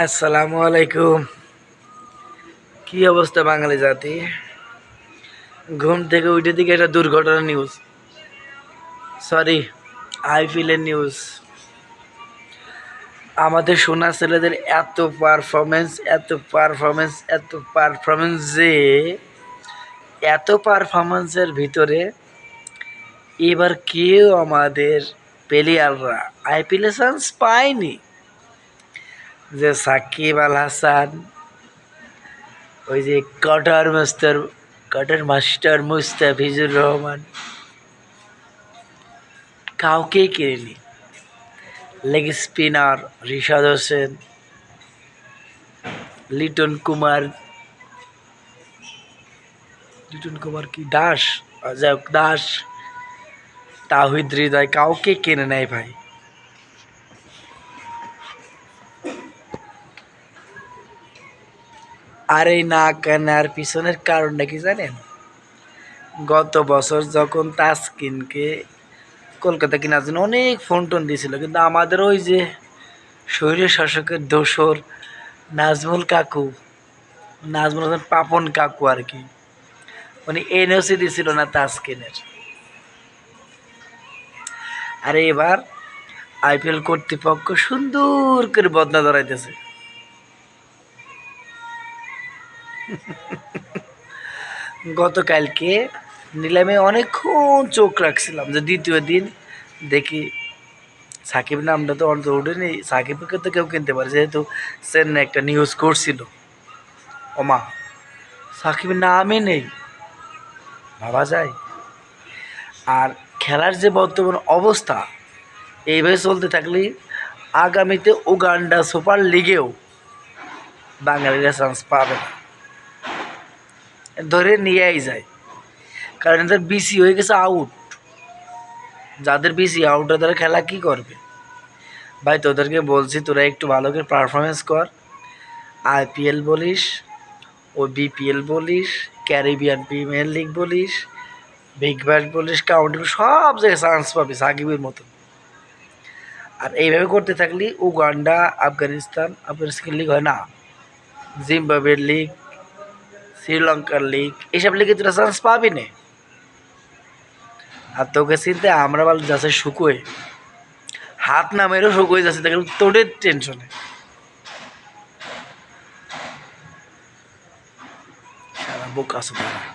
আসসালামু আলাইকুম। কি অবস্থা বাঙালি জাতি? ঘুম থেকে উঠে দিকে একটা দুর্ঘটনা নিউজ সরি আইপিএলের নিউজ আমাদের সোনা ছেলেদের এত পারফরমেন্স এত পারফরমেন্স এত পারফরমেন্স যে, এত পারফরমেন্সের ভিতরে এবার কেউ আমাদের প্লেয়াররা আইপিএলে চান্স পায়নি। যে সাকিব আল হাসান, ওই যে কটার মাস্টার কটার মাস্টার মুস্তাফিজুর রহমান, কাউকেই কেনেনি। লেগ স্পিনার রিশাদ হোসেন, লিটন কুমার লিটন কুমার কি দাস? যাই দাস। তাহিদ হৃদয় কাউকে কেনে নেয় ভাই। আর এই না কেনার পিছনের কারণটা কি জানেন? গত বছর যখন তাসকিনকে কলকাতা কেনার জন্য অনেক ফোন টোন দিয়েছিল, কিন্তু আমাদের ওই যে শরীর শাসকের দোসর নাজমুল কাকু, নাজমুল হাসান পাপন কাকু আর কি, উনি এনওসি দিছিল না তাসকিনের। আর এবার আইপিএল কর্তৃপক্ষ সুন্দর করে বদনা ধরাইতেছে। গতকালকে নিলামে অনেকক্ষণ চোখ রাখছিলাম যে দ্বিতীয় দিন দেখি সাকিব নামটা তো অন্তত উঠেনি। সাকিবকে তো কেউ কিনতে পারে, যেহেতু চেন্নাই একটা নিউজ করছিল। ওমা সাকিবের নামই নেই। ভাবা যায়। আর খেলার যে বর্তমান অবস্থা, এইভাবে চলতে থাকলে আগামীতে উগান্ডা সুপার লিগেও বাঙালিরা চান্স পাবে না। ধরে নিয়েই যায়। কারণ এদের বিসি হয়ে গেছে আউট যাদের বিসি আউট তারা খেলা কি করবে? ভাই, তোদেরকে বলছি, তোরা একটু ভালো করে পারফরমেন্স কর। আইপিএল বলিস ও বিপিএল বলিস ক্যারিবিয়ান প্রিমিয়ার লিগ বলিস বিগ ব্যাশ বলিস কাউন্টি সব জায়গায় চান্স পাবি, সাকিবের মতন। আর এইভাবে করতে থাকলে, উগান্ডা, আফগানিস্তান আফগানিস্তান লিগ হয় না। জিম্বাবের লিগ শ্রীলঙ্কার লিগ এসব লিগে তোরা চান্স পাবি না। আর তোকে চিনতে আমরা বল যাচ্ছে শুকোয়। হাত না মেরেও শুকোয় যাচ্ছে দেখলাম তোদের টেনশনে বোকা আছে তারা।